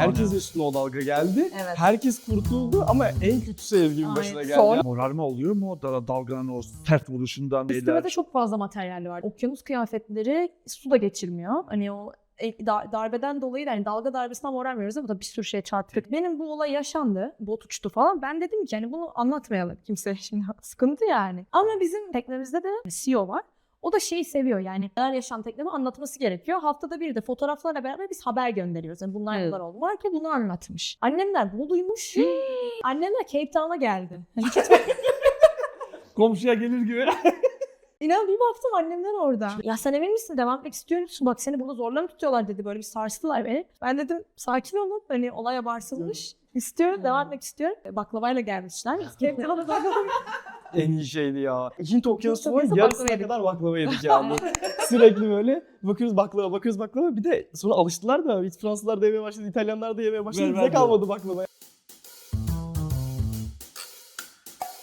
Herkes üstüne o dalga geldi. Evet. Herkes kurtuldu ama en kötü sevginin Aynen. başına geldi. Sonra- Morarma oluyor mu o da dalganın o sert vuruşundan? Üstüme de çok fazla materyal var. Okyanus kıyafetleri su da geçirmiyor. Hani o e, da- darbeden dolayı da yani dalga darbesinden morarmıyoruz ama da bir sürü şey çarptık. Benim bu olay yaşandı. Bot uçtu falan. Ben dedim ki hani bunu anlatmayalım kimseye şimdi sıkıntı yani. Ama bizim teknemizde de CEO var. O da şeyi seviyor yani neler teknemi anlatması gerekiyor. Haftada bir de fotoğraflarla beraber biz haber gönderiyoruz. Yani bunlar Evet. bunlar oldu. Var ki bunu anlatmış. Annemler bunu duymuş. Annemler Cape Town'a geldi. Komşuya gelir gibi. İnan bir baktım annemler orada. Ya sen emin misin devam etmek istiyor musun? Bak seni burada zorla mı tutuyorlar dedi. Böyle bir sarstılar beni. Ben dedim sakin olun. Hani olay abartılmış. İstiyorum, devam etmek istiyorum. E, Baklavayla gelmişler. Cape Town'a baklava en iyi şeydi ya. Hint okyanusu var yarısına kadar baklava yedik yani. Sürekli böyle bakıyoruz baklava bakıyoruz baklava. Bir de sonra alıştılar da hiç Fransızlar da yemeye başladı, İtalyanlar da yemeye başladı. Ver, Bize kalmadı baklava.